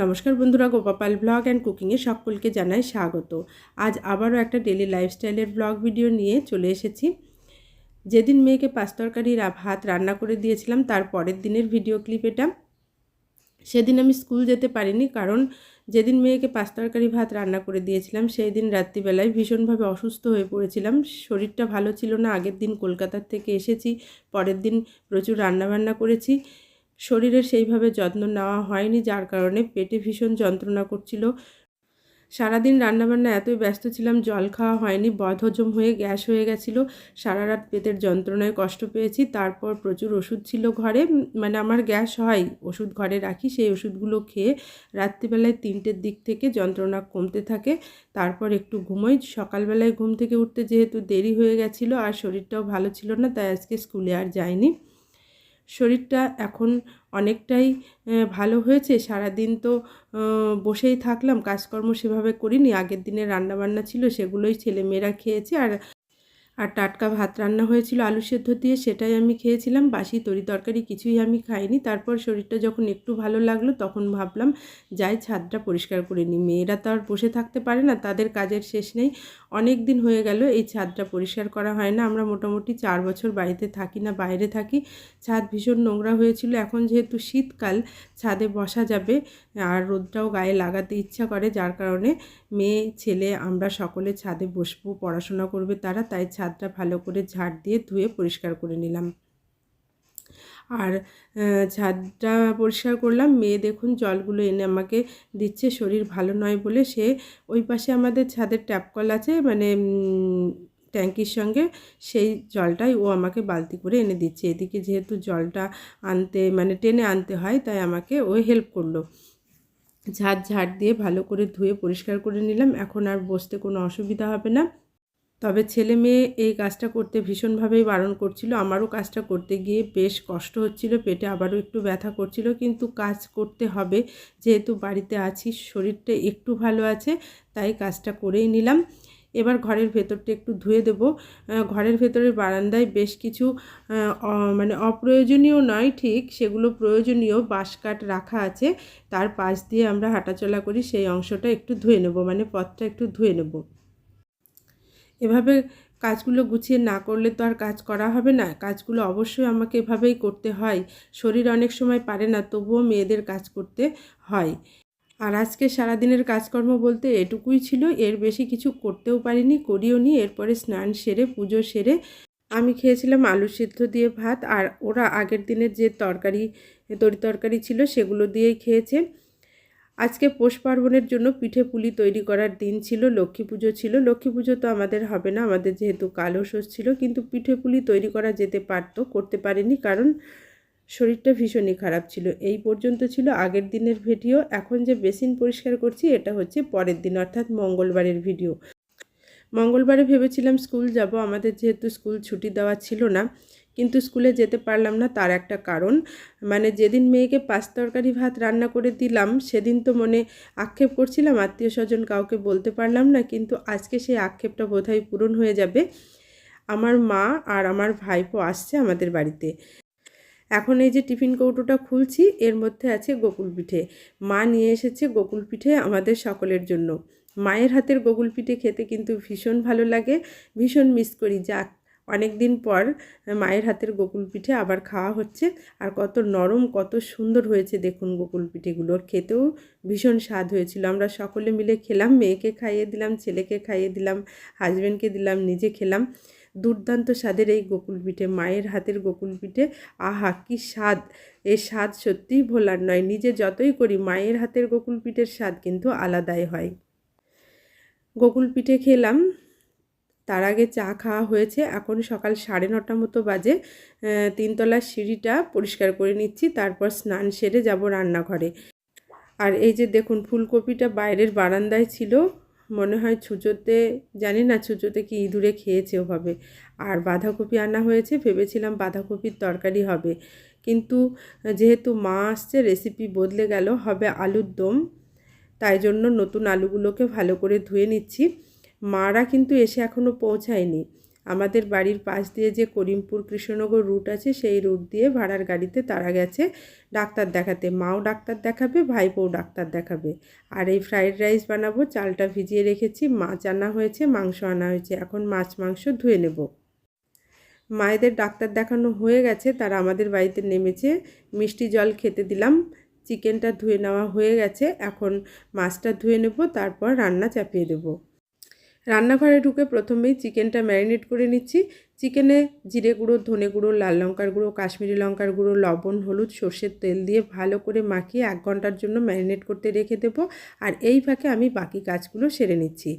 নমস্কার বন্ধুরা গোপাপাল blog and কুকিংয়ে সকলকে জানাই স্বাগত। আজ আবারও একটা ডেলি লাইফস্টাইলের ব্লগ ভিডিও নিয়ে চলে এসেছি। যেদিন মেয়েকে পাঁচ তরকারি ভাত রান্না করে দিয়েছিলাম, তার পরের দিনের ভিডিও ক্লিপ এটা। সেদিন আমি স্কুল যেতে পারিনি, কারণ যেদিন মেয়েকে পাঁচ তরকারি ভাত রান্না করে দিয়েছিলাম, সেই দিন রাত্রিবেলায় ভীষণভাবে অসুস্থ হয়ে পড়েছিলাম। শরীরটা ভালো ছিল না, আগের দিন কলকাতার থেকে এসেছি, পরের দিন প্রচুর রান্নাবান্না করেছি। শরীরের সেইভাবে যত্ন নেওয়া হয়নি, যার কারণে পেটে ভীষণ যন্ত্রণা করছিল। সারাদিন রান্নাবান্না এতই ব্যস্ত ছিলাম, জল খাওয়া হয়নি, বদহজম হয়ে গ্যাস হয়ে গেছিল। সারা রাত পেটের যন্ত্রণায় কষ্ট পেয়েছি, তারপর প্রচুর ওষুধ ছিল ঘরে। মানে আমার গ্যাস হয়, ওষুধ ঘরে রাখি, সেই ওষুধগুলো খেয়ে রাত্রিবেলায় তিনটের দিক থেকে যন্ত্রণা কমতে থাকে। তারপর একটু ঘুমোই, সকালবেলায় ঘুম থেকে উঠতে যেহেতু দেরি হয়ে গেছিল, আর শরীরটাও ভালো ছিল না, তাই আজকে স্কুলে আর যাইনি। শরীরটা এখন অনেকটাই ভালো হয়েছে। সারাদিন তো বসেই থাকলাম, কাজকর্ম সেভাবে করিনি। আগের দিনে রান্না বান্না ছিল, সেগুলোই ছেলে মেয়েরা খেয়েছে। আর আর টাটকা ভাত রান্না হয়েছিল আলু সেদ্ধ দিয়ে, সেটাই আমি খেয়েছিলাম। বাসি তরি তরকারি কিছুই আমি খাইনি। তারপর শরীরটা যখন একটু ভালো লাগল, তখন ভাবলাম, যাই, ছাদটা পরিষ্কার করে নিই। মেয়েরা তো আর বসে থাকতে পারে না, তাদের কাজের শেষ নেই। অনেক দিন হয়ে গেল, এই ছাদটা পরিষ্কার করা হয় না। আমরা মোটামুটি চার বছর বাড়িতে থাকি না, বাইরে থাকি। ছাদ ভীষণ নোংরা হয়েছিল। এখন যেহেতু শীতকাল, ছাদে বসা যাবে, আর রোদটাও গায়ে লাগাতে ইচ্ছা করে, যার কারণে মেয়ে, ছেলে, আমরা সকলে ছাদে বসবো, পড়াশোনা করবে তারা, তাই ছাদটা ভালো করে ঝাড় দিয়ে ধুয়ে পরিষ্কার করে নিলাম। আর ছাদটা পরিষ্কার করলাম। মেয়ে দেখুন জলগুলো এনে আমাকে দিচ্ছে, শরীর ভালো নয় বলে সে ওই পাশে আমাদের ছাদের ট্যাপ কল আছে মানে ট্যাঙ্কির সঙ্গে সেই জলটাই ও আমাকে বালতি করে এনে দিচ্ছে। এদিকে যেহেতু জলটা আনতে মানে টেনে আনতে হয়, তাই আমাকে ও হেল্প করল। ঝাড় ঝাড় দিয়ে ভালো করে ধুয়ে পরিষ্কার করে নিলাম। এখন আর বসতে কোনো অসুবিধা হবে না। তবে ছেলে মেয়ে এই কাজটা করতে ভীষণভাবেই বারণ করছিল। আমারও কাজটা করতে গিয়ে বেশ কষ্ট হচ্ছিল, পেটে আবারও একটু ব্যথা করছিল, কিন্তু কাজ করতে হবে। যেহেতু বাড়িতে আছি, শরীরটা একটু ভালো আছে, তাই কাজটা করেই নিলাম। এবার ঘরের ভেতরটা একটু ধুয়ে দেব। ঘরের ভেতরের বারান্দায় বেশ কিছু মানে অপ্রয়োজনীয় নয় ঠিক, সেগুলো প্রয়োজনীয় বাঁশকাঠ রাখা আছে। তার পাশ দিয়ে আমরা হাঁটাচলা করি, সেই অংশটা একটু ধুয়ে নেব মানে পথটা একটু ধুয়ে নেব। এভাবে কাজগুলো গুছিয়ে না করলে তো আর কাজ করা হবে না। কাজগুলো অবশ্যই আমাকে এভাবেই করতে হয়। শরীর অনেক সময় পারে না, তবুও মেয়েদের কাজ করতে হয়। আর আজকে সারাদিনের কাজকর্ম বলতে এটুকুই ছিল। এর বেশি কিছু করতেও পারিনি, করিও নি। এরপরে স্নান সেরে, পুজো সেরে আমি খেয়েছিলাম আলু সিদ্ধ দিয়ে ভাত। আর ওরা আগের দিনের যে তরকারি, তরি তরকারি ছিল সেগুলো দিয়েই খেয়েছে। আজকে পৌষ পার্বণের জন্য পিঠে পুলি তৈরি করার দিন ছিল, লক্ষ্মী পুজো ছিল। লক্ষ্মী পুজো তো আমাদের হবে না, আমাদের যেহেতু কালো ষষ্ঠ ছিল, কিন্তু পিঠে পুলি তৈরি করা যেতে পারতো, করতে পারিনি কারণ শরীরটা ভীষণই খারাপ ছিল। এই পর্যন্ত ছিল আগের দিনের ভিডিও, এখন যে বেসিন পরিষ্কার করছি এটা হচ্ছে পরের দিন, অর্থাৎ মঙ্গলবারের ভিডিও। মঙ্গলবারে ভেবেছিলাম স্কুল যাব, আমাদের যেহেতু স্কুল ছুটি দেওয়া ছিল না কিন্তু স্কুলে যেতে পারলাম না তার একটা কারণ। মানে যেদিন মেয়েকে পাঁচ তরকারি ভাত রান্না করে দিলাম, সেদিন তো মনে আক্ষেপ করছিলাম, আত্মীয় স্বজন কাউকে বলতে পারলাম না, কিন্তু আজকে সেই আক্ষেপটা বোধহয় পূরণ হয়ে যাবে। আমার মা আর আমার ভাইপো আসছে আমাদের বাড়িতে। এখন এই যে টিফিন কৌটোটা খুলছি, এর মধ্যে আছে গোকুল পিঠে। মা নিয়ে এসেছে গোকুল পিঠে আমাদের সকলের জন্য। মায়ের হাতের গোকুল পিঠে খেতে কিন্তু ভীষণ ভালো লাগে, ভীষণ মিস করি। যাক অনেক দিন পর মায়ের হাতের গোকুল পিঠে আবার খাওয়া হচ্ছে। আর কত নরম, কত সুন্দর হয়েছে দেখুন গোকুল পিঠেগুলো খেতেও ভীষণ স্বাদ হয়েছিল। আমরা সকলে মিলে খেলাম, মেয়েকে খাইয়ে দিলাম, ছেলেকে খাইয়ে দিলাম হাজব্যান্ডকে দিলাম, নিজে খেলাম। দুর্দান্ত স্বাদের এই গোকুল পিঠে মায়ের হাতের গোকুল পিঠে আহা, কি স্বাদ! এই স্বাদ সত্যিই ভোলার নয়। নিজে যতই করি, মায়ের হাতের গোকুল পিঠের স্বাদ কিন্তু আলাদাই হয়। গোকুল পিঠে খেলাম তার আগে চা খাওয়া হয়েছে। এখন সকাল সাড়ে নটা মতো বাজে। তিনতলার সিঁড়িটা পরিষ্কার করে নিচ্ছি, তারপর স্নান সেরে যাব রান্নাঘরে। আর এই যে দেখুন, ফুলকপিটা বাইরের বারান্দায় ছিল। মনে হয় ছুঁচোতে, জানি না ছুঁচোতে কি ইঁদুরে খেয়েছে ওভাবে। আর বাঁধাকপি আনা হয়েছে, ভেবেছিলাম বাঁধাকপির তরকারি হবে। কিন্তু যেহেতু মা আসছে রেসিপি বদলে গেল, হবে আলুর দম। তাই জন্য নতুন আলুগুলোকে ভালো করে ধুয়ে নিচ্ছি। মারা কিন্তু এসে এখনও পৌঁছায়নি। আমাদের বাড়ির পাশ দিয়ে যে করিমপুর কৃষ্ণনগর রুট আছে, সেই রুট দিয়ে ভাড়ার গাড়িতে তারা গেছে ডাক্তার দেখাতে। মাও ডাক্তার দেখাবে, ভাইপোও ডাক্তার দেখাবে। আর এই ফ্রাইড রাইস বানাবো, চালটা ভিজিয়ে রেখেছি, মাছ আনা হয়েছে, মাংস আনা হয়েছে। এখন মাছ, মাংস ধুয়ে নেব। মায়েদের ডাক্তার দেখানো হয়ে গেছে, তারা আমাদের বাড়িতে নেমেছে, মিষ্টি জল খেতে দিলাম, চিকেনটা ধুয়ে নেওয়া হয়ে গেছে। এখন মাছটা ধুয়ে নেব, তারপর রান্না চাপিয়ে দেব। রান্নাঘরে ঢুকে প্রথমেই চিকেনটা ম্যারিনেট করে নিচ্ছি। চিকেনে জিরে গুঁড়ো, ধনে গুঁড়ো, লাল লঙ্কার গুঁড়ো, কাশ্মীরি লঙ্কার গুঁড়ো, লবণ, হলুদ, সর্ষের তেল দিয়ে ভালো করে মাখিয়ে এক ঘণ্টার জন্য ম্যারিনেট করতে রেখে দেবো। আর এই ফাঁকে আমি বাকি কাজগুলো সেরে নিচ্ছি।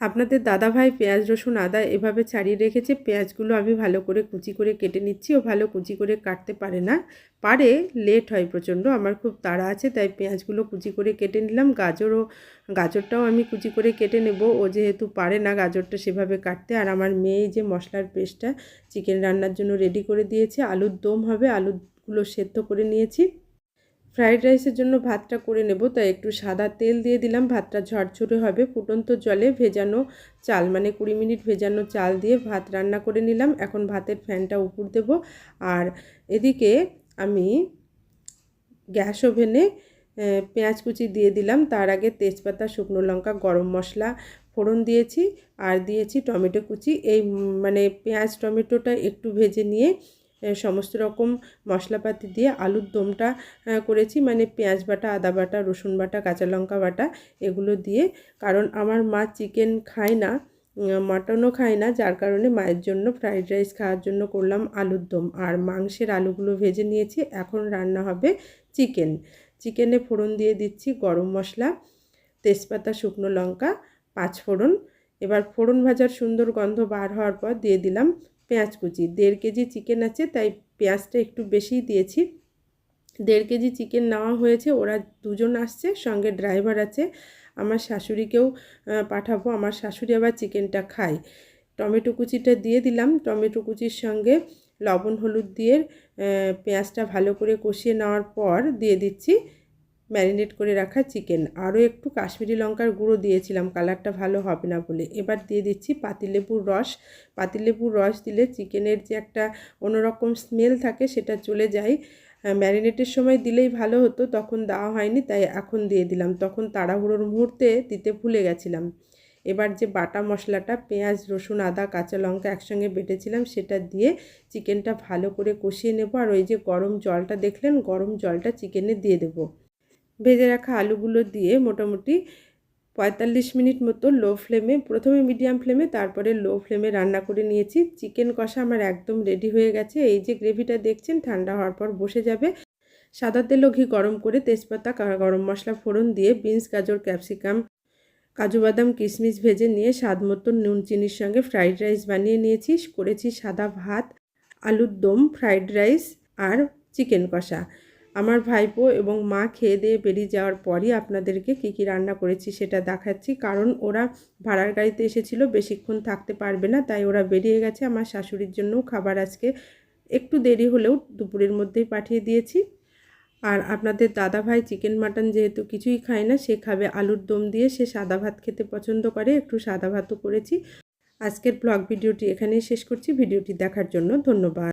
আপনাদের দাদাভাই পেঁয়াজ, রসুন, আদা এভাবে ছাড়িয়ে রেখেছে। পেঁয়াজগুলো আমি ভালো করে কুচি করে কেটে নিচ্ছি। ও ভালো কুচি করে কাটতে পারে না। পারে, লেট হয় প্রচণ্ড। আমার খুব তাড়া আছে, তাই পেঁয়াজগুলো কুচি করে কেটে নিলাম। গাজরও, গাজরটাও আমি কুচি করে কেটে নেব। ও যেহেতু পারে না গাজরটা সেভাবে কাটতে। আর আমার মেয়ে যে মশলার পেস্টটা চিকেন রান্নার জন্য রেডি করে দিয়েছে, আলুর দম হবে, আলুগুলো সেদ্ধ করে নিয়েছি। ফ্রাইড রাইসের জন্য ভাতটা করে নেব, তাই একটু সাদা তেল দিয়ে দিলাম। ভাতটা ঝরঝরে হবে, ফুটন্ত জলে ভেজানো চাল মানে কুড়ি মিনিট ভেজানো চাল দিয়ে ভাত রান্না করে নিলাম। এখন ভাতের ফ্যানটা উপর দেব। আর এদিকে আমি গ্যাস ওভেনে পেঁয়াজ কুচি দিয়ে দিলাম। তার আগে তেজপাতা, শুকনো লঙ্কা, গরম মশলা ফোড়ন দিয়েছি। আর দিয়েছি টমেটো কুচি। এই মানে পেঁয়াজ, টমেটোটা একটু ভেজে নিয়ে সমস্ত রকম মশলাপাতি দিয়ে আলুর দমটা করেছি। মানে পেঁয়াজ বাটা, আদা বাটা, রসুন বাটা, কাঁচা লঙ্কা বাটা, এগুলো দিয়ে। কারণ আমার মা চিকেন খায় না মাটনও খায় না। যার কারণে মায়ের জন্য ফ্রাইড রাইস খাওয়ার জন্য করলাম আলুর দম। আর মাংসের আলুগুলো ভেজে নিয়েছি। এখন রান্না হবে চিকেন। চিকেনে ফোড়ন দিয়ে দিচ্ছি গরম মশলা, তেজপাতা, শুকনো লঙ্কা পাঁচ ফোড়ন এবার ফোড়ন ভাজার সুন্দর গন্ধ বার হওয়ার পর দিয়ে দিলাম পেঁয়াজ কুচি। দেড় কেজি চিকেন আছে, তাই পেঁয়াজটা একটু বেশিই দিয়েছি। দেড় কেজি চিকেন নেওয়া হয়েছে, ওরা দুজন আসছে, সঙ্গে ড্রাইভার আছে। আমার শাশুড়িকেও পাঠাবো, আমার শাশুড়ি আবার চিকেনটা খায়। টমেটো কুচিটা দিয়ে দিলাম। টমেটো কুচির সঙ্গে লবণ, হলুদ দিয়ে পেঁয়াজটা ভালো করে কষিয়ে নেওয়ার পর দিয়ে দিচ্ছি। ম্যারিনেট করে রাখা চিকেন। আরও একটু কাশ্মীরি লঙ্কার গুঁড়ো দিয়েছিলাম, কালারটা ভালো হবে না বলে। এবার দিয়ে দিচ্ছি পাতিলেবুর রস। পাতিলেবুর রস দিলে চিকেনের যে একটা অন্যরকম স্মেল থাকে সেটা চলে যায়। ম্যারিনেটের সময় দিলেই ভালো হতো, তখন দেওয়া হয়নি, তাই এখন দিয়ে দিলাম। তখন তাড়াহুড়োর মুহূর্তে দিতে ভুলে গেছিলাম। এবার যে বাটা মশলাটা, পেঁয়াজ, রসুন, আদা, কাঁচা লঙ্কা একসঙ্গে বেটেছিলাম, সেটা দিয়ে চিকেনটা ভালো করে কষিয়ে নেব। আর ওই যে গরম জলটা দেখলেন, গরম জলটা চিকেনে দিয়ে দেবো। ভেজে রাখা আলুগুলো দিয়ে মোটামুটি পঁয়তাল্লিশ মিনিট মতো লো ফ্লেমে, প্রথমে মিডিয়াম ফ্লেমে, তারপরে লো ফ্লেমে রান্না করে নিয়েছি। চিকেন কষা আমার একদম রেডি হয়ে গেছে। এই যে গ্রেভিটা দেখছেন, ঠান্ডা হওয়ার পর বসে যাবে। সাদা তেলও ঘি গরম করে তেজপাতা গরম মশলা, ফোড়ন দিয়ে বিনস, গাজর, ক্যাপসিকাম, কাজু বাদাম, কিশমিশ ভেজে নিয়ে স্বাদ মতো নুন, চিনির সঙ্গে ফ্রাইড রাইস বানিয়ে নিয়েছি। করেছি সাদা ভাত, আলুর দম, ফ্রাইড রাইস আর চিকেন কষা। আমার ভাইপো এবং মা খেয়ে দিয়ে বেরিয়ে যাওয়ার পরই আপনাদেরকে কী কী রান্না করেছি সেটা দেখাচ্ছি। কারণ ওরা ভাড়ার গাড়িতে এসেছিল, বেশিক্ষণ থাকতে পারবে না, তাই ওরা বেরিয়ে গেছে। আমার শাশুড়ির জন্যও খাবার আজকে একটু দেরি হলেও দুপুরের মধ্যেই পাঠিয়ে দিয়েছি। আর আপনাদের দাদা ভাই চিকেন মাটন যেহেতু কিছুই খায় না, সে খাবে আলুর দম দিয়ে। সে সাদা ভাত খেতে পছন্দ করে, একটু সাদা ভাতও করেছি। আজকের ব্লগ ভিডিওটি এখানেই শেষ করছি। ভিডিওটি দেখার জন্য ধন্যবাদ।